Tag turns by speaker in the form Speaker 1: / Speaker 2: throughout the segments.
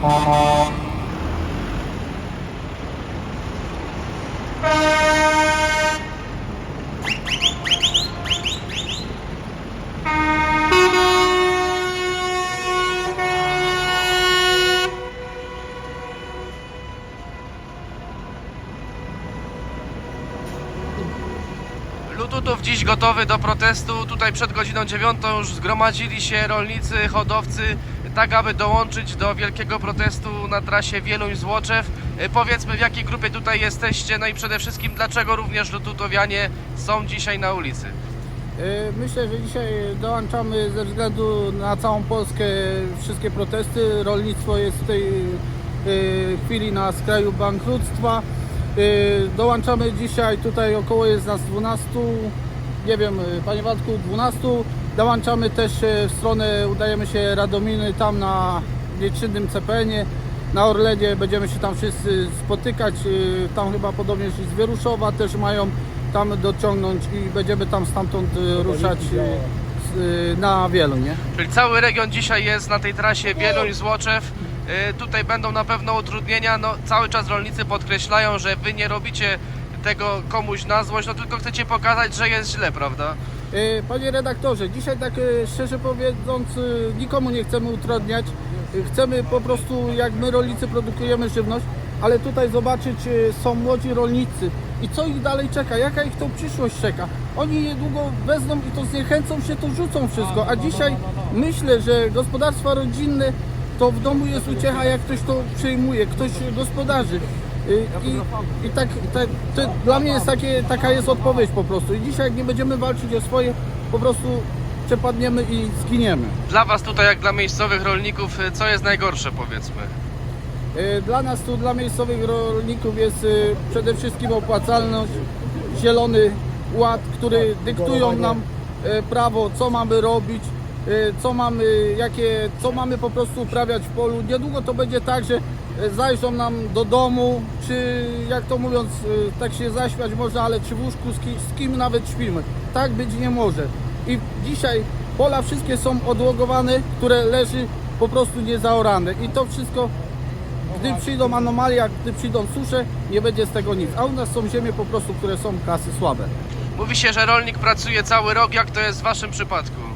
Speaker 1: Lututów dziś gotowy do protestu. Tutaj przed godziną dziewiątą już zgromadzili się rolnicy, hodowcy, tak aby dołączyć do wielkiego protestu na trasie Wieluń-Złoczew. E, Powiedzmy w jakiej grupie tutaj jesteście, no i przede wszystkim dlaczego również Lututowianie są dzisiaj na ulicy.
Speaker 2: E, Myślę, że dzisiaj dołączamy ze względu na całą Polskę wszystkie protesty. Rolnictwo jest w tej e, chwili na skraju bankructwa. E, Dołączamy dzisiaj, tutaj około jest nas 12, nie wiem, e, Panie Waldku, 12. Dołączamy też e, w stronę, udajemy się Radominy, tam na nieczynnym CPN-ie. Na Orlenie będziemy się tam wszyscy spotykać. e, Tam chyba podobnież i z Wieruszowa też mają tam dociągnąć i będziemy tam stamtąd e, ruszać na wielu, nie?
Speaker 1: Czyli cały region dzisiaj jest na tej trasie Wieluń-Złoczew. Tutaj będą na pewno utrudnienia. No, cały czas rolnicy podkreślają, że wy nie robicie tego komuś na złość, no tylko chcecie pokazać, że jest źle, prawda?
Speaker 2: E, Panie redaktorze, dzisiaj tak e, szczerze mówiąc e, nikomu nie chcemy utrudniać. Chcemy po prostu, jak my rolnicy produkujemy żywność, ale tutaj zobaczyć są młodzi rolnicy i co ich dalej czeka, jaka ich to przyszłość czeka. Oni niedługo wezmą i to zniechęcą się, to rzucą wszystko, a dzisiaj myślę, że gospodarstwa rodzinne to w domu jest uciecha, jak ktoś to przejmuje, ktoś gospodarzy. I, i tak, tak to dla mnie jest takie, taka jest odpowiedź po prostu. I dzisiaj jak nie będziemy walczyć o swoje, po prostu przepadniemy i zginiemy.
Speaker 1: Dla was tutaj, jak dla miejscowych rolników, e, co jest najgorsze, powiedzmy?
Speaker 2: Y, Dla nas tu, dla miejscowych rolników jest y, przede wszystkim opłacalność, zielony ład, który dyktują nam prawo, co mamy robić, co mamy, jakie, co mamy po prostu uprawiać w polu. Niedługo to będzie tak, że y, zajrzą nam do domu, czy jak to mówiąc, y, tak się zaśmiać można, ale czy w łóżku, z kim, z kim nawet śpimy. Tak być nie może. I dzisiaj pola wszystkie są odłogowane, które leży po prostu niezaorane. I to wszystko gdy przyjdą anomalia, gdy przyjdą susze, nie będzie z tego nic. A u nas są ziemie po prostu, które są klasy słabe.
Speaker 1: Mówi się, że rolnik pracuje cały rok, jak to jest w waszym przypadku?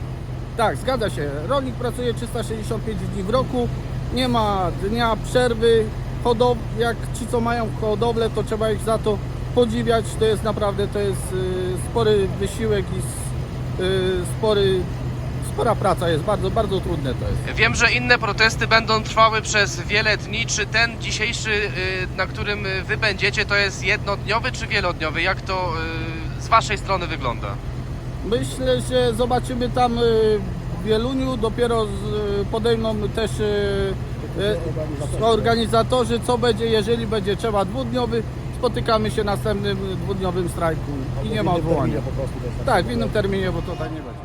Speaker 2: Tak, zgadza się. Rolnik pracuje 365 dni w roku, nie ma dnia przerwy. Hodow, jak ci, co mają hodowlę, to trzeba ich za to podziwiać. To jest naprawdę to jest y, spory wysiłek i y, spory, spora praca jest. Bardzo, bardzo trudne to jest.
Speaker 1: Wiem, że inne protesty będą trwały przez wiele dni. Czy ten dzisiejszy, y, na którym wy będziecie, to jest jednodniowy czy wielodniowy? Jak to z waszej strony wygląda?
Speaker 2: Myślę, że zobaczymy tam y, w Wieluniu, dopiero z- y, podejmą też y, organizatorzy, co będzie, jeżeli będzie trzeba dwudniowy, spotykamy się następnym dwudniowym strajku i nie ma odwołania. Tak, w innym terminie, bo to tak nie będzie.